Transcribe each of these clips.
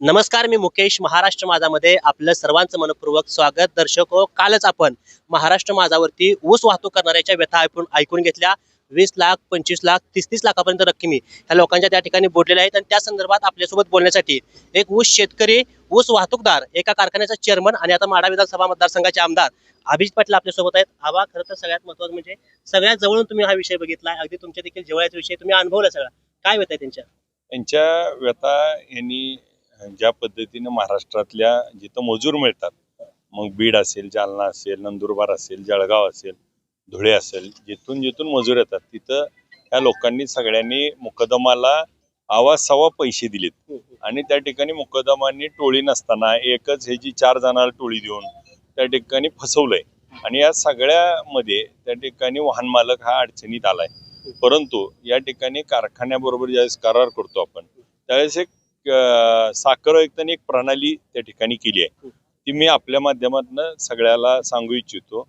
नमस्कार मी मुकेश महाराष्ट्र माझामध्ये आपलं सर्वांचं मनपूर्वक स्वागत. दर्शक हो कालच आपण महाराष्ट्र माझावरती ऊस वाहतूक करणाऱ्याच्या व्यथा ऐकून ऐकून घेतल्या. वीस लाख पंचवीस लाख तीस तीस लाखापर्यंत रक्कमी ह्या लोकांच्या त्या ठिकाणी बोललेल्या आहेत. आणि त्या संदर्भात आपल्यासोबत बोलण्यासाठी एक ऊस शेतकरी ऊस वाहतूकदार एका कारखान्याचा चेअरमन आणि आता माडा विधानसभा मतदारसंघाचे आमदार अभिजित पाटील आपल्यासोबत आहेत. आबा खरं तर सगळ्यात महत्वाचं म्हणजे सगळ्यात जवळून तुम्ही हा विषय बघितला अगदी तुमच्या देखील जेवळ्याचा विषय तुम्ही अनुभवला सगळा. काय होत आहे त्यांच्या? त्यांच्या व्यथा यांनी ज्या पद्धतीनं महाराष्ट्रातल्या जिथं मजूर मिळतात मग बीड असेल जालना असेल नंदुरबार असेल जळगाव असेल धुळे असेल जिथून जिथून मजूर येतात तिथं त्या लोकांनी सगळ्यांनी मुकदमाला आवाज सवा पैसे दिलेत. आणि त्या ठिकाणी मुकदमांनी टोळी नसताना एकच ह्याची चार जणांना टोळी देऊन त्या ठिकाणी फसवलंय. आणि या सगळ्यामध्ये त्या ठिकाणी वाहन मालक हा अडचणीत आलाय. परंतु या ठिकाणी कारखान्याबरोबर ज्यावेळेस करार करतो आपण त्यावेळेस एक आयुक्तांनी एक प्रणाली त्या ठिकाणी केली आहे. ती मी आपल्या माध्यमातून सगळ्याला सांगू इच्छितो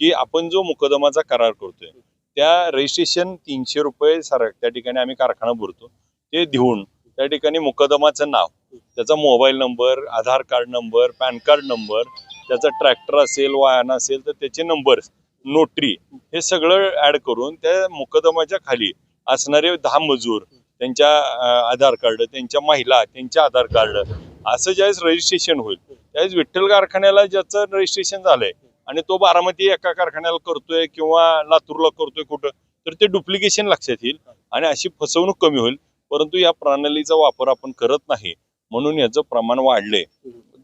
की आपण जो मुकदमाचा करार करतोय त्या रजिस्ट्रेशन तीनशे रुपये सर त्या ठिकाणी आम्ही कारखाना भरतो. ते देऊन त्या ठिकाणी मुकदमाचं नाव त्याचा mobile number Aadhaar card number PAN card number त्याचा ट्रॅक्टर असेल वाहन असेल तर त्याचे नंबर नोटरी हे. सगळं ऍड करून त्या मुकदमाच्या खाली असणारे दहा मजूर त्यांच्या आधार कार्ड त्यांच्या महिला त्यांच्या आधार कार्ड असं ज्यावेळेस रजिस्ट्रेशन होईल त्यावेळेस विठ्ठल कारखान्याला ज्याचं रजिस्ट्रेशन झालंय आणि तो बारामती एका कारखान्याला करतोय किंवा लातूरला करतोय कुठं तर ते डुप्लिकेशन लक्षात येईल आणि अशी फसवणूक कमी होईल. परंतु या प्रणालीचा वापर आपण करत नाही म्हणून याचं प्रमाण वाढलंय.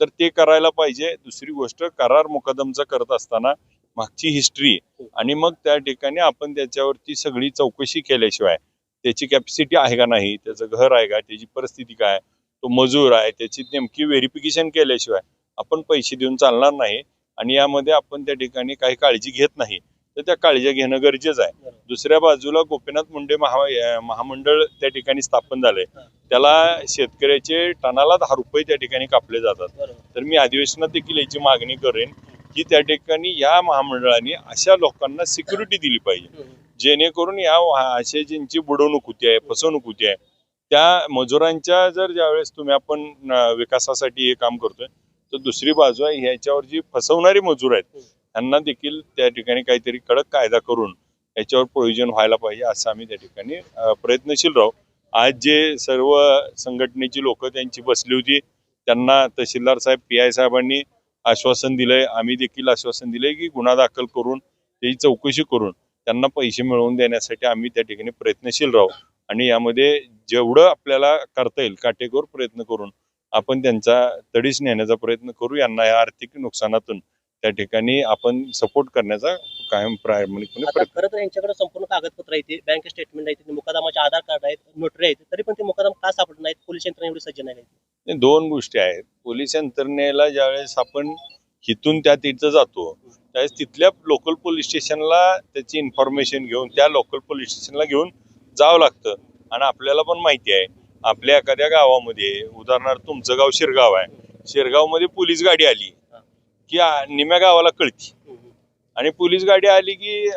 तर ते करायला पाहिजे. दुसरी गोष्ट करार मुकदमचा करत असताना मागची हिस्ट्री आणि मग त्या ठिकाणी आपण त्याच्यावरती सगळी चौकशी केल्याशिवाय त्याची कॅपॅसिटी आहे का नाही त्याचं घर आहे का त्याची परिस्थिती काय तो मजूर आहे त्याची नेमकी व्हेरिफिकेशन केल्याशिवाय आपण पैसे देऊन चालणार नाही आणि यामध्ये आपण त्या ठिकाणी काही काळजी घेत नाही. तर त्या काळजी घेणं गरजेचं आहे. दुसऱ्या बाजूला गोपीनाथ मुंडे महा महामंडळ त्या ठिकाणी स्थापन झालंय. त्याला शेतकऱ्याचे टनाला दहा रुपये त्या ठिकाणी कापले जातात. तर मी अधिवेशनात देखील याची मागणी करेन की त्या ठिकाणी या महामंडळाने अशा लोकांना सिक्युरिटी दिली पाहिजे. जेणेकरून या वा- अशा ज्यांची बुडवणूक होती आहे फसवणूक होती आहे त्या मजुरांच्या जर ज्यावेळेस तुम्ही आपण विकासासाठी हे काम करतोय तर दुसरी बाजू आहे ह्याच्यावर जी फसवणारी मजूर आहेत त्यांना देखील त्या ठिकाणी काहीतरी कडक कायदा करून याच्यावर प्रयोजन व्हायला पाहिजे असं आम्ही त्या ठिकाणी प्रयत्नशील राहू. आज जे सर्व संघटनेची लोक त्यांची बसली होती त्यांना तहसीलदार साहेब पी आय साहेबांनी आश्वासन दिलंय आम्ही देखील आश्वासन दिलंय की गुन्हा दाखल करून त्याची चौकशी करून त्यांना पैसे मिळवून देण्यासाठी आम्ही त्या ठिकाणी प्रयत्नशील राहू. आणि यामध्ये जेवढं आपल्याला करता येईल काटेकोर प्रयत्न करून आपण त्यांचा तडीस नेण्याचा प्रयत्न करू. यांना या आर्थिक नुकसानातून त्या ठिकाणी आपण सपोर्ट करण्याचा कायम प्रामाणिकपणे खरं तर यांच्याकडे संपूर्ण कागदपत्र आहेत बँक स्टेटमेंट आहेत मुकदमाचे आधार कार्ड आहेत नोटरी आहेत तरी पण ते मुकदम का सापडत नाहीत? पोलीस यंत्रणा एवढी सज्ज नाही दोन गोष्टी आहेत. पोलीस यंत्रणेला ज्यावेळेस आपण हिथून त्या तिथं जातो त्यावेळेस तिथल्या लोकल पोलीस स्टेशनला त्याची इन्फॉर्मेशन घेऊन त्या लोकल पोलीस स्टेशनला घेऊन जावं लागतं. आणि आपल्याला पण माहिती आहे आपल्या एखाद्या गावामध्ये उदाहरणार्थ तुमचं गाव शिरगाव आहे. शिरगावमध्ये पोलीस गाडी आली की निम्या गावाला कळती. आणि पोलीस गाडी आली की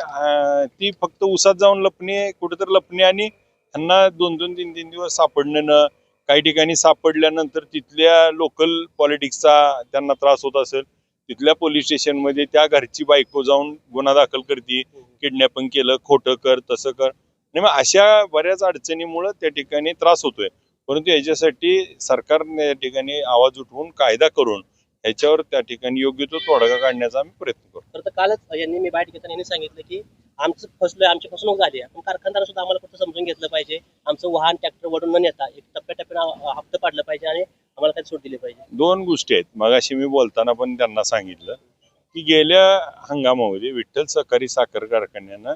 ती फक्त उसात जाऊन लपणे कुठेतरी लपणे आणि त्यांना दोन दोन तीन तीन दिवस सापडणं न काही ठिकाणी सापडल्यानंतर तिथल्या लोकल पॉलिटिक्सचा त्यांना त्रास होत असेल. तिथल्या पोलीस स्टेशनमध्ये त्या घरची बायको जाऊन गुन्हा दाखल करते किडनॅपिंग केलं खोटं कर तसं कर. आणि मग अशा बऱ्याच अडचणीमुळं त्या ठिकाणी त्रास होतोय. परंतु याच्यासाठी सरकारने या ठिकाणी आवाज उठवून कायदा करून ह्याच्यावर त्या ठिकाणी योग्य तो तोडगा काढण्याचा आम्ही प्रयत्न करू खरं तर कालच यांनी मी बाईट घेताना यांनी सांगितलं की आमचं फसलोय आमची फसवणूक झाली आहे. पण कारखानदार सुद्धा आम्हाला फक्त समजून घेतलं पाहिजे? आमचं वाहन ट्रॅक्टर वडून न नेता एक टप्प्याटप्प्यानं हप्ता पाडलं पाहिजे आणि सूट दिली पाहिजे. दोन गोष्टी आहेत. मगाशी मी बोलताना पण त्यांना सांगितलं की गेल्या हंगामामध्ये विठ्ठल सहकारी साखर कारखान्यानं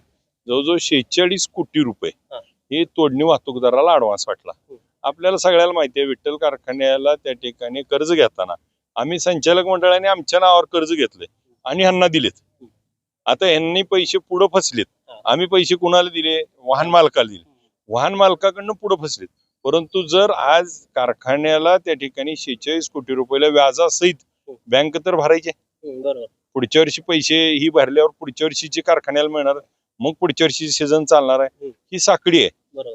जवळजवळ शेहेचाळीस कोटी रुपये हा. हे तोडणी वाहतूकदाराला ऍडव्हान्स वाटला. हम्म. आपल्याला सगळ्याला माहिती आहे विठ्ठल कारखान्याला त्या ठिकाणी कर्ज घेताना आम्ही संचालक मंडळाने आमच्या नावावर कर्ज घेतले आणि ह्यांना दिलेत. आता यांनी पैसे पुढे फसलेत. हा. आम्ही पैसे कुणाला दिले? वाहन मालकाला दिले. वाहन मालकाकडनं पुढे फसलेत. परंतु जर आज कारखान्याला त्या ठिकाणी शेहेचाळीस कोटी रुपयाला व्याजासहित बँक तर भरायचे. पुढच्या वर्षी पैसे ही भरल्यावर पुढच्या वर्षीचे कारखान्याला मिळणार मग पुढच्या वर्षी सीझन चालणार आहे. ही. साखळी आहे.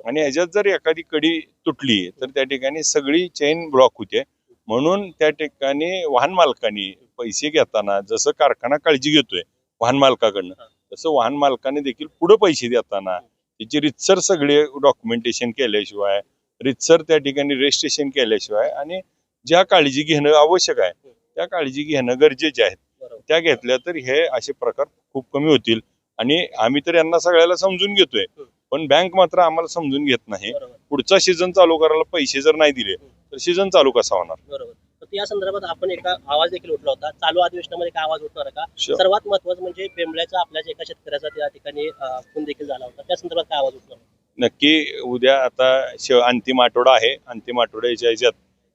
आणि ह्याच्यात जर एखादी कडी तुटली तर त्या ठिकाणी सगळी चेन ब्लॉक होते. म्हणून त्या ठिकाणी वाहन मालकांनी पैसे घेताना जसं कारखाना काळजी घेतोय वाहन मालकाकडनं तसं वाहन मालकाने देखील पुढे पैसे देताना त्याची रितसर सगळे डॉक्युमेंटेशन केल्याशिवाय रितसर त्या ठिकाणी रजिस्ट्रेशन केल्याशिवाय आणि ज्या काळजी घेणं आवश्यक आहे त्या काळजी घेणं गरजेचे आहेत त्या घेतल्या तर हे असे प्रकार खूप कमी होतील. आणि आम्ही तर यांना सगळ्याला समजून घेतोय पण बँक मात्र आम्हाला समजून घेत नाही. पुढचा सीझन चालू करायला पैसे जर नाही दिले तर सीझन चालू कसा होणार? बरोबर. तर या संदर्भात आपण एका आवाज देखील उठला होता. चालू अधिवेशनामध्ये काय आवाज उठणार का? सर्वात महत्वाचं म्हणजे बेंबळ्याचा आपल्या एका शेतकऱ्याचा त्या ठिकाणी खून देखील झाला होता. त्या संदर्भात काय आवाज उठणार नक्की उद्या आता श- अंतिम आठवडा आहे. अंतिम आठवड्याच्या ह्याच्यात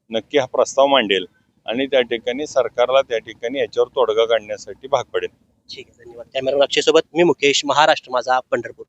नक्की हा प्रस्ताव मांडेल आणि त्या ठिकाणी सरकारला त्या ठिकाणी याच्यावर तोडगा काढण्यासाठी भाग पडेल. ठीक आहे धन्यवाद. कॅमेरा अक्षय सोबत मी मुकेश महाराष्ट्र माझा पंढरपूर.